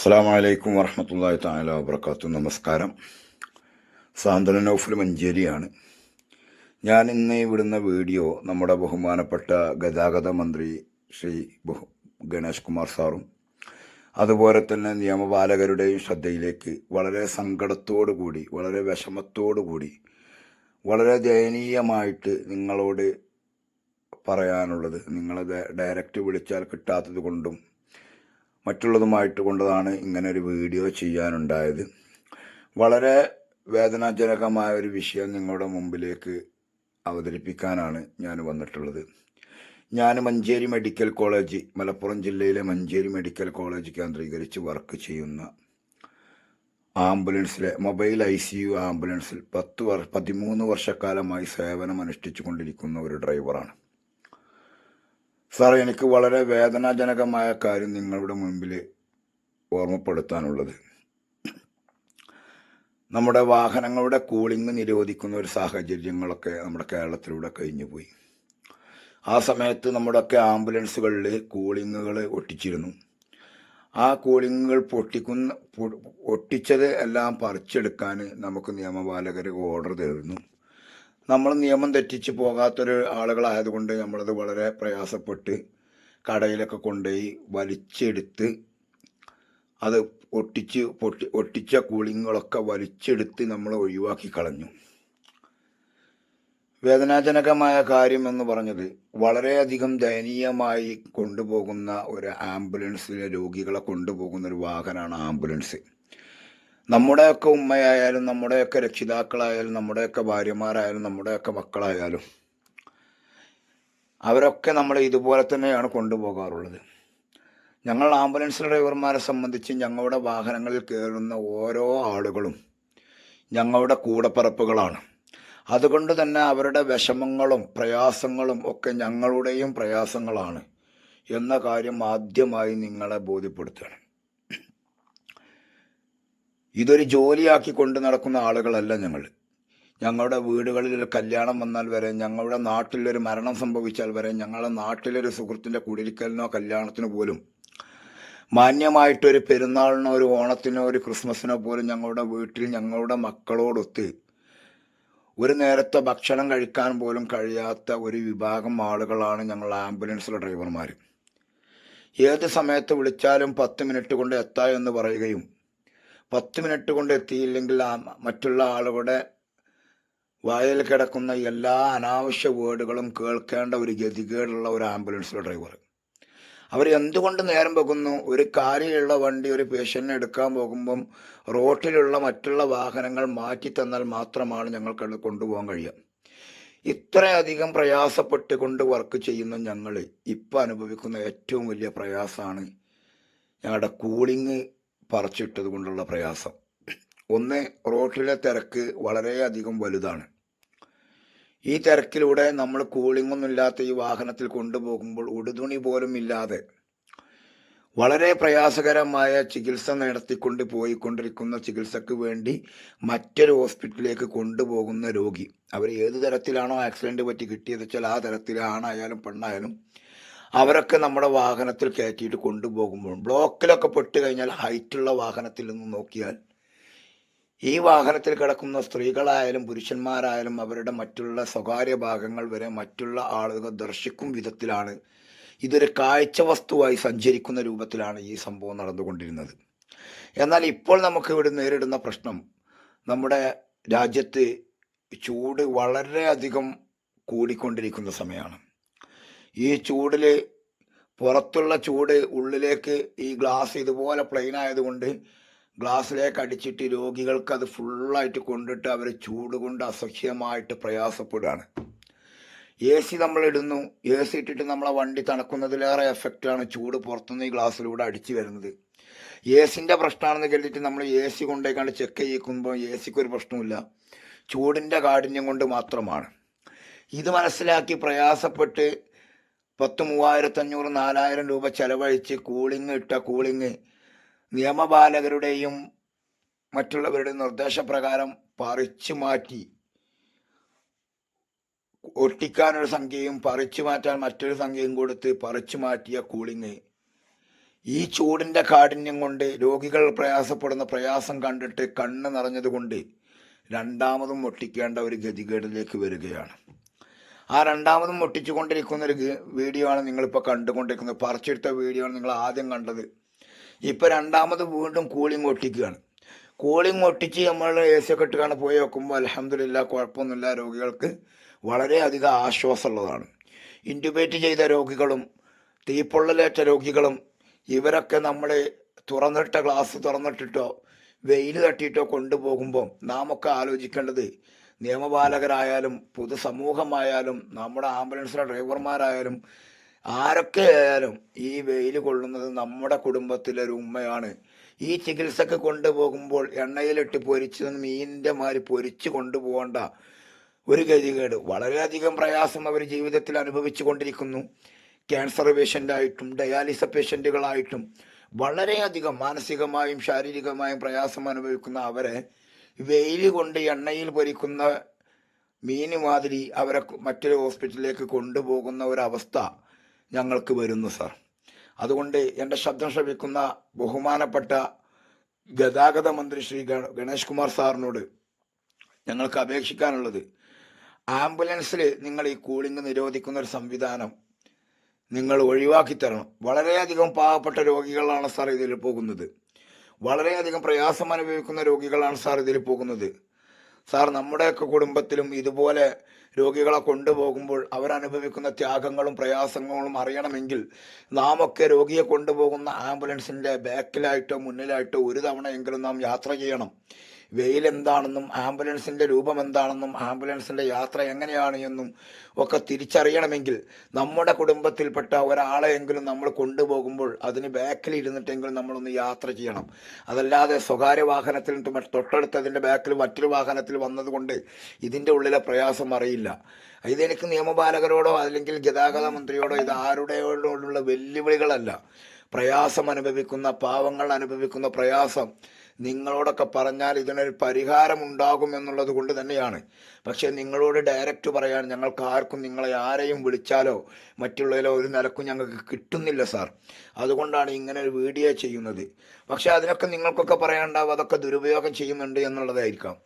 അസ്സാം വറഹമത്തല്ലാ താല വാബർക്കാത്തു നമസ്കാരം. സാന്ത്വന നൗഫൽ മഞ്ചേരിയാണ്. ഞാൻ ഇന്ന് വിടുന്ന വീഡിയോ നമ്മുടെ ബഹുമാനപ്പെട്ട ഗതാഗത മന്ത്രി ശ്രീ ബഹു ഗണേഷ് കുമാർ സാറും അതുപോലെ തന്നെ നിയമപാലകരുടെയും ശ്രദ്ധയിലേക്ക് വളരെ സങ്കടത്തോടു കൂടി വളരെ വിഷമത്തോടു കൂടി വളരെ ദയനീയമായിട്ട് നിങ്ങളോട് പറയാനുള്ളത് നിങ്ങളത് ഡയറക്റ്റ് വിളിച്ചാൽ കിട്ടാത്തത് കൊണ്ടും മറ്റുള്ളതുമായിട്ട് കൊണ്ടതാണ് ഇങ്ങനെ ഒരു വീഡിയോ ചെയ്യാനുണ്ടായത്. വളരെ വേദനാജനകമായ ഒരു വിഷയം നിങ്ങളുടെ മുമ്പിലേക്ക് അവതരിപ്പിക്കാനാണ് ഞാൻ വന്നിട്ടുള്ളത്. ഞാൻ മഞ്ചേരി മെഡിക്കൽ കോളേജ് മലപ്പുറം ജില്ലയിലെ മഞ്ചേരി മെഡിക്കൽ കോളേജ് കേന്ദ്രീകരിച്ച് വർക്ക് ചെയ്യുന്ന ആംബുലൻസിലെ മൊബൈൽ ഐ സി യു ആംബുലൻസിൽ പത്ത് വർ പതിമൂന്ന് വർഷക്കാലമായി സേവനം അനുഷ്ഠിച്ചു കൊണ്ടിരിക്കുന്ന ഒരു ഡ്രൈവറാണ്. സാർ എനിക്ക് വളരെ വേദനാജനകമായ കാര്യം നിങ്ങളുടെ മുമ്പിൽ ഓർമ്മപ്പെടുത്താനുള്ളത്. നമ്മുടെ വാഹനങ്ങളുടെ കൂളിംഗ് നിരോധിക്കുന്ന ഒരു സാഹചര്യങ്ങളൊക്കെ നമ്മുടെ കേരളത്തിലൂടെ കഴിഞ്ഞുപോയി. ആ സമയത്ത് നമ്മുടെയൊക്കെ ആംബുലൻസുകളിൽ കൂളിങ്ങുകൾ ഒട്ടിച്ചിരുന്നു. ആ കൂളിങ്ങുകൾ പൊട്ടിക്കുന്ന ഒട്ടിച്ചത് എല്ലാം പറിച്ചെടുക്കാൻ നമുക്ക് നിയമപാലകർ ഓർഡർ തരുന്നു. നമ്മൾ നിയമം തെറ്റിച്ച് പോകാത്തൊരു ആളുകളായതുകൊണ്ട് നമ്മളത് വളരെ പ്രയാസപ്പെട്ട് കടയിലൊക്കെ കൊണ്ടുപോയി വലിച്ചെടുത്ത് അത് ഒട്ടിച്ച് പൊട്ടി ഒട്ടിച്ച കൂളിങ്ങുകളൊക്കെ വലിച്ചെടുത്ത് നമ്മൾ ഒഴിവാക്കി കളഞ്ഞു. വേദനാജനകമായ കാര്യം എന്ന് പറഞ്ഞത് വളരെയധികം ദയനീയമായി കൊണ്ടുപോകുന്ന ഒരു ആംബുലൻസിലെ രോഗികളെ കൊണ്ടുപോകുന്ന ഒരു വാഹനമാണ് ആംബുലൻസ്. നമ്മുടെയൊക്കെ ഉമ്മയായാലും നമ്മുടെയൊക്കെ രക്ഷിതാക്കളായാലും നമ്മുടെയൊക്കെ ഭാര്യമാരായാലും നമ്മുടെയൊക്കെ മക്കളായാലും അവരൊക്കെ നമ്മൾ ഇതുപോലെ തന്നെയാണ് കൊണ്ടുപോകാറുള്ളത്. ഞങ്ങൾ ആംബുലൻസ് ഡ്രൈവർമാരെ സംബന്ധിച്ച് ഞങ്ങളുടെ വാഹനങ്ങളിൽ കയറുന്ന ഓരോ ആളുകളും ഞങ്ങളുടെ കൂടപ്പറപ്പുകളാണ്. അതുകൊണ്ട് തന്നെ അവരുടെ വിഷമങ്ങളും പ്രയാസങ്ങളും ഒക്കെ ഞങ്ങളുടെയും പ്രയാസങ്ങളാണ് എന്ന കാര്യം ആദ്യമായി നിങ്ങളെ ബോധ്യപ്പെടുത്തുകയാണ്. ഇതൊരു ജോലിയാക്കി കൊണ്ട് നടക്കുന്ന ആളുകളല്ല ഞങ്ങൾ ഞങ്ങളുടെ വീടുകളിൽ കല്യാണം വന്നാൽ വരെ ഞങ്ങളുടെ നാട്ടിലൊരു മരണം സംഭവിച്ചാൽ വരെ ഞങ്ങളുടെ നാട്ടിലൊരു സുഹൃത്തിന്റെ കുടിരിക്കലിനോ കല്യാണത്തിനോ പോലും മാന്യമായിട്ടൊരു പെരുന്നാളിനോ ഒരു ഓണത്തിനോ ഒരു ക്രിസ്മസിനോ പോലും ഞങ്ങളുടെ വീട്ടിൽ ഞങ്ങളുടെ മക്കളോടൊത്ത് ഒരു നേരത്തെ ഭക്ഷണം കഴിക്കാൻ പോലും കഴിയാത്ത ഒരു വിഭാഗം ആളുകളാണ് ഞങ്ങൾ ആംബുലൻസിലെ ഡ്രൈവർമാർ ഏത് സമയത്ത് വിളിച്ചാലും പത്ത് മിനിറ്റ് കൊണ്ട് എത്താ എന്ന് പറയുകയും പത്ത് മിനിറ്റ് കൊണ്ട് എത്തിയില്ലെങ്കിൽ ആ മറ്റുള്ള ആളുകളുടെ വായിൽ കിടക്കുന്ന എല്ലാ അനാവശ്യ വേർഡുകളും കേൾക്കേണ്ട ഒരു ഗതികേടുള്ള ഒരു ആംബുലൻസിലെ ഡ്രൈവർ അവർ എന്തുകൊണ്ട് നേരം പോകുന്നു ഒരു കാര്യമുള്ള വണ്ടി ഒരു പേഷ്യന്റിനെ എടുക്കാൻ പോകുമ്പം റോട്ടിലുള്ള മറ്റുള്ള വാഹനങ്ങൾ മാറ്റി തന്നാൽ മാത്രമാണ് ഞങ്ങൾക്ക് കൊണ്ടുപോകാൻ കഴിയുക. ഇത്രയധികം പ്രയാസപ്പെട്ട് കൊണ്ട് വർക്ക് ചെയ്യുന്ന ഞങ്ങൾ ഇപ്പം അനുഭവിക്കുന്ന ഏറ്റവും വലിയ പ്രയാസമാണ് ഞങ്ങളുടെ കൂളിങ് പറിച്ചിട്ടത് കൊണ്ടുള്ള പ്രയാസം. ഒന്ന് റോട്ടിലെ തിരക്ക് വളരെയധികം വലുതാണ്. ഈ തിരക്കിലൂടെ നമ്മൾ കൂളിംഗ് ഒന്നും ഇല്ലാത്ത ഈ വാഹനത്തിൽ കൊണ്ടുപോകുമ്പോൾ ഉടുതുണി പോലും ഇല്ലാതെ വളരെ പ്രയാസകരമായ ചികിത്സ നടത്തിക്കൊണ്ട് പോയിക്കൊണ്ടിരിക്കുന്ന ചികിത്സക്ക് വേണ്ടി മറ്റൊരു ഹോസ്പിറ്റലിലേക്ക് കൊണ്ടുപോകുന്ന രോഗി. അവർ ഏത് തരത്തിലാണോ ആക്സിഡന്റ് പറ്റി കിട്ടിയത് വെച്ചാൽ ആ തരത്തിൽ ആണായാലും പെണ്ണായാലും അവരൊക്കെ നമ്മുടെ വാഹനത്തിൽ കയറ്റിയിട്ട് കൊണ്ടുപോകുമ്പോൾ ബ്ലോക്കിലൊക്കെ പെട്ട് കഴിഞ്ഞാൽ ഹൈറ്റുള്ള വാഹനത്തിൽ നിന്ന് നോക്കിയാൽ ഈ വാഹനത്തിൽ കിടക്കുന്ന സ്ത്രീകളായാലും പുരുഷന്മാരായാലും അവരുടെ മറ്റുള്ള സ്വകാര്യ ഭാഗങ്ങൾ വരെ മറ്റുള്ള ആളുകൾ ദർശിക്കും വിധത്തിലാണ്. ഇതൊരു കാഴ്ച വസ്തുവായി സഞ്ചരിക്കുന്ന രൂപത്തിലാണ് ഈ സംഭവം നടന്നുകൊണ്ടിരുന്നത്. എന്നാൽ ഇപ്പോൾ നമുക്ക് ഇവിടെ നേരിടുന്ന പ്രശ്നം നമ്മുടെ രാജ്യത്ത് ചൂട് വളരെയധികം കൂടിക്കൊണ്ടിരിക്കുന്ന സമയമാണ്. ഈ ചൂടിൽ പുറത്തുള്ള ചൂട് ഉള്ളിലേക്ക് ഈ ഗ്ലാസ് ഇതുപോലെ പ്ലെയിൻ ആയതുകൊണ്ട് ഗ്ലാസ്സിലേക്ക് അടിച്ചിട്ട് രോഗികൾക്ക് അത് ഫുള്ളായിട്ട് കൊണ്ടിട്ട് അവർ ചൂട് കൊണ്ട് അസഹ്യമായിട്ട് പ്രയാസപ്പെടുകയാണ്. എ സി നമ്മളിടുന്നു എ സി ഇട്ടിട്ട് നമ്മളെ വണ്ടി തണുക്കുന്നതിലേറെ എഫക്റ്റാണ് ചൂട് പുറത്തുനിന്ന് ഈ ഗ്ലാസ്സിലൂടെ അടിച്ചു വരുന്നത്. എ സിന്റെ പ്രശ്നമാണെന്ന് കരുതിയിട്ട് നമ്മൾ എ സി കൊണ്ടേക്കാണ്ട് ചെക്ക് ചെയ്യിക്കുമ്പോൾ എ സിക്ക് ഒരു പ്രശ്നമില്ല ചൂടിന്റെ കാഠിന്യം കൊണ്ട് മാത്രമാണ്. ഇത് മനസ്സിലാക്കി പ്രയാസപ്പെട്ട് പത്ത് മൂവായിരത്തഞ്ഞൂറ് നാലായിരം രൂപ ചെലവഴിച്ച് കൂളിംഗ് ഇട്ട കൂളിംഗ് നിയമപാലകരുടെയും മറ്റുള്ളവരുടെ നിർദ്ദേശപ്രകാരം പറിച്ചു മാറ്റി. ഒട്ടിക്കാനൊരു സംഖ്യയും പറിച്ചു മാറ്റാൻ മറ്റൊരു സംഖ്യയും കൊടുത്ത് പറിച്ചു മാറ്റിയ കൂളിംഗ്. ഈ ചൂടിന്റെ കാഠിന്യം കൊണ്ട് രോഗികൾ പ്രയാസപ്പെടുന്ന പ്രയാസം കണ്ടിട്ട് കണ്ണ് നിറഞ്ഞതുകൊണ്ട് രണ്ടാമതും ഒട്ടിക്കേണ്ട ഒരു ഗതികേടിലേക്ക് വരികയാണ്. ആ രണ്ടാമതും ഒട്ടിച്ചുകൊണ്ടിരിക്കുന്ന ഒരു വീഡിയോ ആണ് നിങ്ങളിപ്പോൾ കണ്ടുകൊണ്ടിരിക്കുന്നത്. പറിച്ചെടുത്ത വീഡിയോ ആണ് നിങ്ങൾ ആദ്യം കണ്ടത്. ഇപ്പോൾ രണ്ടാമത് വീണ്ടും കൂളിംഗ് ഒട്ടിക്കുകയാണ്. കൂളിംഗ് ഒട്ടിച്ച് നമ്മൾ എ സി ഒക്കെ ഇട്ടുകാണ് പോയി നോക്കുമ്പോൾ അലഹമില്ല കുഴപ്പമൊന്നുമില്ല. രോഗികൾക്ക് വളരെയധികം ആശ്വാസമുള്ളതാണ്. ഇന്റുബേറ്റ് ചെയ്ത രോഗികളും തീപ്പൊള്ളലേറ്റ രോഗികളും ഇവരൊക്കെ നമ്മൾ തുറന്നിട്ട ഗ്ലാസ് തുറന്നിട്ടിട്ടോ വെയിൽ തട്ടിയിട്ടോ കൊണ്ടുപോകുമ്പോൾ നാം ഒക്കെ ആലോചിക്കേണ്ടത് നിയമപാലകരായാലും പൊതുസമൂഹമായാലും നമ്മുടെ ആംബുലൻസിലെ ഡ്രൈവർമാരായാലും ആരൊക്കെ ആയാലും ഈ വെയിൽ കൊള്ളുന്നത് നമ്മുടെ കുടുംബത്തിലെ ഒരു ഉമ്മയാണ്. ഈ ചികിത്സക്ക് കൊണ്ടുപോകുമ്പോൾ എണ്ണയിലിട്ട് പൊരിച്ച് മീനിന്റെ മാതിരി പൊരിച്ച് കൊണ്ടുപോകേണ്ട ഒരു ഗതികേട്. വളരെയധികം പ്രയാസം അവർ ജീവിതത്തിൽ അനുഭവിച്ചു കൊണ്ടിരിക്കുന്നു. ക്യാൻസർ പേഷ്യന്റായിട്ടും ഡയാലിസ പേഷ്യന്റുകളായിട്ടും വളരെയധികം മാനസികമായും ശാരീരികമായും പ്രയാസം അനുഭവിക്കുന്ന അവരെ വെയിൽ കൊണ്ട് എണ്ണയിൽ പൊരിക്കുന്ന മീന് മാതിരി അവരെ മറ്റൊരു ഹോസ്പിറ്റലിലേക്ക് കൊണ്ടുപോകുന്ന ഒരവസ്ഥ ഞങ്ങൾക്ക് വരുന്നു സാർ. അതുകൊണ്ട് എന്റെ ശബ്ദം ശ്രമിക്കുന്ന ബഹുമാനപ്പെട്ട ഗതാഗത മന്ത്രി ശ്രീ ഗണ- ഗണേഷ് കുമാർ സാറിനോട് ഞങ്ങൾക്ക് അപേക്ഷിക്കാനുള്ളത് ആംബുലൻസിൽ നിങ്ങൾ ഈ കൂളിംഗ് നിരോധിക്കുന്ന ഒരു സംവിധാനം നിങ്ങൾ ഒഴിവാക്കി തരണം വളരെയധികം പാവപ്പെട്ട രോഗികളാണ് സാർ ഇതിൽ പോകുന്നത്. വളരെയധികം പ്രയാസം അനുഭവിക്കുന്ന രോഗികളാണ് സാർ ഇതിൽ പോകുന്നത്. സാർ നമ്മുടെയൊക്കെ കുടുംബത്തിലും ഇതുപോലെ രോഗികളെ കൊണ്ടുപോകുമ്പോൾ അവരനുഭവിക്കുന്ന ത്യാഗങ്ങളും പ്രയാസങ്ങളും അറിയണമെങ്കിൽ നാം ഒക്കെ രോഗിയെ കൊണ്ടുപോകുന്ന ആംബുലൻസിന്റെ ബാക്കിലായിട്ടോ മുന്നിലായിട്ടോ ഒരു തവണയെങ്കിലും നാം യാത്ര ചെയ്യണം. വെയിൽ എന്താണെന്നും ആംബുലൻസിന്റെ രൂപം എന്താണെന്നും ആംബുലൻസിന്റെ യാത്ര എങ്ങനെയാണ് എന്നും ഒക്കെ തിരിച്ചറിയണമെങ്കിൽ നമ്മുടെ കുടുംബത്തിൽപ്പെട്ട ഒരാളെയെങ്കിലും നമ്മൾ കൊണ്ടുപോകുമ്പോൾ അതിന് ബാക്കിൽ ഇരുന്നിട്ടെങ്കിലും നമ്മളൊന്ന് യാത്ര ചെയ്യണം. അതല്ലാതെ സ്വകാര്യ വാഹനത്തിൽ തൊട്ടടുത്ത് അതിന്റെ ബാക്കിൽ മറ്റൊരു വാഹനത്തിൽ വന്നതുകൊണ്ട് ഇതിന്റെ ഉള്ളിലെ പ്രയാസം അറിയില്ല. ഇതെനിക്ക് നിയമപാലകരോടോ അല്ലെങ്കിൽ ഗതാഗത മന്ത്രിയോടോ ഇത് ആരുടെയോടുള്ള വെല്ലുവിളികളല്ല. പ്രയാസം അനുഭവിക്കുന്ന പാവങ്ങൾ അനുഭവിക്കുന്ന പ്രയാസം നിങ്ങളോടൊക്കെ പറഞ്ഞാൽ ഇതിനൊരു പരിഹാരം ഉണ്ടാകും എന്നുള്ളത് കൊണ്ട് തന്നെയാണ്. പക്ഷേ നിങ്ങളോട് ഡയറക്റ്റ് പറയാൻ ഞങ്ങൾക്ക് ആർക്കും നിങ്ങളെ ആരെയും വിളിച്ചാലോ മറ്റുള്ളതിലോ ഒരു നിലക്കും ഞങ്ങൾക്ക് കിട്ടുന്നില്ല സാർ. അതുകൊണ്ടാണ് ഇങ്ങനെ ഒരു വീഡിയോ ചെയ്യുന്നത്. പക്ഷേ അതിനൊക്കെ നിങ്ങൾക്കൊക്കെ പറയാനുണ്ടാവും അതൊക്കെ ദുരുപയോഗം ചെയ്യുന്നുണ്ട് എന്നുള്ളതായിരിക്കാം.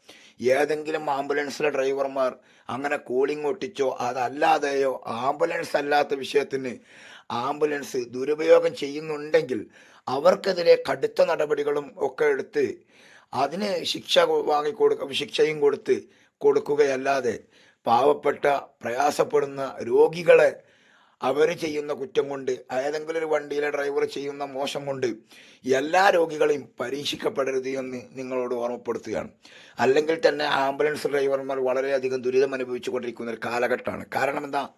ഏതെങ്കിലും ആംബുലൻസിലെ ഡ്രൈവർമാർ അങ്ങനെ കൂളിംഗ് ഒട്ടിച്ചോ അതല്ലാതെയോ ആംബുലൻസ് അല്ലാത്ത വിഷയത്തിന് ആംബുലൻസ് ദുരുപയോഗം ചെയ്യുന്നുണ്ടെങ്കിൽ അവർക്കെതിരെ കടുത്ത നടപടികളും ഒക്കെ എടുത്ത് അതിന് ശിക്ഷ വാങ്ങിക്കൊടുക്ക ശിക്ഷയും കൊടുത്ത് കൊടുക്കുകയല്ലാതെ പാവപ്പെട്ട പ്രയാസപ്പെടുന്ന രോഗികളെ അവർ ചെയ്യുന്ന കുറ്റം കൊണ്ട് ഏതെങ്കിലും ഒരു വണ്ടിയിലെ ഡ്രൈവർ ചെയ്യുന്ന മോശം കൊണ്ട് എല്ലാ രോഗികളെയും പരീക്ഷിക്കപ്പെടരുത് എന്ന് നിങ്ങളോട് ഓർമ്മപ്പെടുത്തുകയാണ്. അല്ലെങ്കിൽ തന്നെ ആംബുലൻസ് ഡ്രൈവർമാർ വളരെയധികം ദുരിതം അനുഭവിച്ചു കൊണ്ടിരിക്കുന്ന ഒരു കാലഘട്ടമാണ്. കാരണം എന്താ?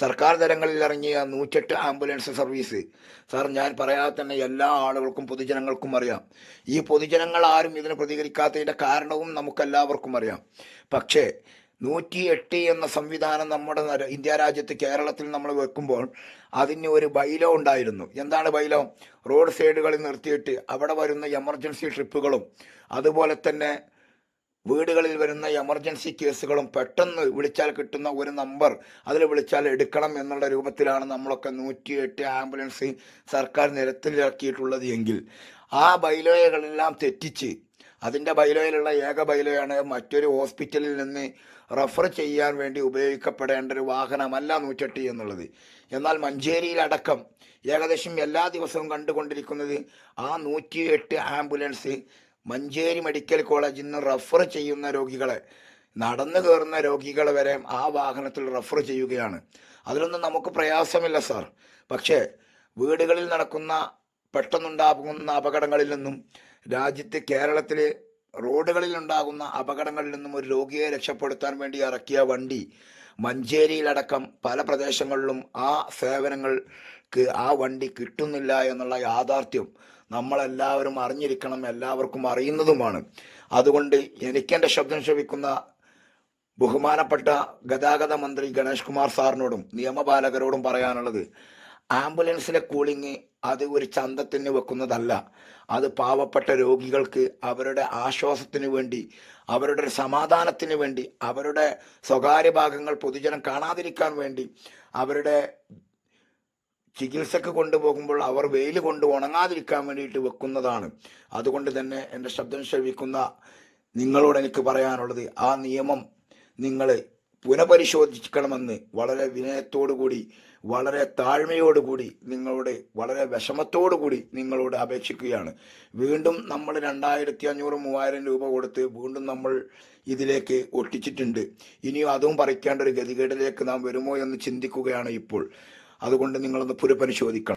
സർക്കാർ തലങ്ങളിൽ ഇറങ്ങിയ നൂറ്റെട്ട് ആംബുലൻസ് സർവീസ്. സാർ ഞാൻ പറയാതെ തന്നെ എല്ലാ ആളുകൾക്കും പൊതുജനങ്ങൾക്കും അറിയാം. ഈ പൊതുജനങ്ങൾ ആരും ഇതിന് പ്രതികരിക്കാത്തതിന്റെ കാരണവും നമുക്കെല്ലാവർക്കും അറിയാം. പക്ഷേ നൂറ്റി എട്ട് എന്ന സംവിധാനം നമ്മുടെ ഇന്ത്യ രാജ്യത്ത് കേരളത്തിൽ നമ്മൾ വെക്കുമ്പോൾ അതിന് ഒരു ബൈലോ ഉണ്ടായിരുന്നു. എന്താണ് ബൈലോ? റോഡ് സൈഡുകളിൽ നിർത്തിയിട്ട് അവിടെ വരുന്ന എമർജൻസി ട്രിപ്പുകളും അതുപോലെ തന്നെ വീടുകളിൽ വരുന്ന എമർജൻസി കേസുകളും പെട്ടെന്ന് വിളിച്ചാൽ കിട്ടുന്ന ഒരു നമ്പർ അതിൽ വിളിച്ചാൽ എടുക്കണം എന്നുള്ള രൂപത്തിലാണ് നമ്മളൊക്കെ നൂറ്റിയെട്ട് ആംബുലൻസ് സർക്കാർ നിരത്തിലിറക്കിയിട്ടുള്ളത് എങ്കിൽ ആ ബൈലോയകളെല്ലാം തെറ്റിച്ച് അതിന്റെ ബൈലോയിലുള്ള ഏക ബൈലോയാണ് മറ്റൊരു ഹോസ്പിറ്റലിൽ നിന്ന് റഫർ ചെയ്യാൻ വേണ്ടി ഉപയോഗിക്കപ്പെടേണ്ട ഒരു വാഹനമല്ല നൂറ്റെട്ട് എന്നുള്ളത്. എന്നാൽ മഞ്ചേരിയിലടക്കം ഏകദേശം എല്ലാ ദിവസവും കണ്ടുകൊണ്ടിരിക്കുന്നത് ആ നൂറ്റി എട്ട് ആംബുലൻസ് മഞ്ചേരി മെഡിക്കൽ കോളേജിൽ നിന്ന് റഫർ ചെയ്യുന്ന രോഗികളെ നടന്നു കയറുന്ന രോഗികൾ വരെ ആ വാഹനത്തിൽ റഫർ ചെയ്യുകയാണ്. അതിലൊന്നും നമുക്ക് പ്രയാസമില്ല സാർ. പക്ഷേ വീടുകളിൽ നടക്കുന്ന പെട്ടെന്നുണ്ടാകുന്ന അപകടങ്ങളിൽ നിന്നും രാജ്യത്ത് കേരളത്തിലെ റോഡുകളിൽ ഉണ്ടാകുന്ന അപകടങ്ങളിൽ നിന്നും ഒരു രോഗിയെ രക്ഷപ്പെടുത്താൻ വേണ്ടി ഇറക്കിയ വണ്ടി മഞ്ചേരിയിലടക്കം പല പ്രദേശങ്ങളിലും ആ സേവനങ്ങൾക്ക് ആ വണ്ടി കിട്ടുന്നില്ല എന്നുള്ള യാഥാർത്ഥ്യം നമ്മളെല്ലാവരും അറിഞ്ഞിരിക്കണം എല്ലാവർക്കും അറിയുന്നതുമാണ്. അതുകൊണ്ട് എനിക്കെന്റെ ശബ്ദം ശ്രവിക്കുന്ന ബഹുമാനപ്പെട്ട ഗതാഗത മന്ത്രി ഗണേഷ് കുമാർ സാറിനോടും നിയമപാലകരോടും പറയാനുള്ളത് ആംബുലൻസിലെ കൂളിംഗ് അത് ഒരു ചന്തത്തിന് വെക്കുന്നതല്ല. അത് പാവപ്പെട്ട രോഗികൾക്ക് അവരുടെ ആശ്വാസത്തിന് വേണ്ടി അവരുടെ ഒരു സമാധാനത്തിന് വേണ്ടി അവരുടെ സ്വകാര്യ ഭാഗങ്ങൾ പൊതുജനം കാണാതിരിക്കാൻ വേണ്ടി അവരുടെ ചികിത്സക്ക് കൊണ്ടുപോകുമ്പോൾ അവർ വെയിൽ കൊണ്ട് ഉണങ്ങാതിരിക്കാൻ വേണ്ടിയിട്ട് വെക്കുന്നതാണ്. അതുകൊണ്ട് തന്നെ എന്റെ ശബ്ദം ശ്രവിക്കുന്ന നിങ്ങളോട് എനിക്ക് പറയാനുള്ളത് ആ നിയമം നിങ്ങൾ പുനഃപരിശോധിക്കണമെന്ന് വളരെ വിനയത്തോടു കൂടി വളരെ താഴ്മയോടുകൂടി നിങ്ങളോട് വളരെ വിഷമത്തോടു കൂടി നിങ്ങളോട് അപേക്ഷിക്കുകയാണ്. വീണ്ടും നമ്മൾ രണ്ടായിരത്തി അഞ്ഞൂറ് മൂവായിരം രൂപ കൊടുത്ത് വീണ്ടും നമ്മൾ ഇതിലേക്ക് ഒട്ടിച്ചിട്ടുണ്ട്. ഇനിയും അതും പറിക്കേണ്ട ഒരു ഗതികേടിലേക്ക് നാം വരുമോ എന്ന് ചിന്തിക്കുകയാണ് ഇപ്പോൾ. അതുകൊണ്ട് നിങ്ങളൊന്ന് പുനഃപരിശോധിക്കണം.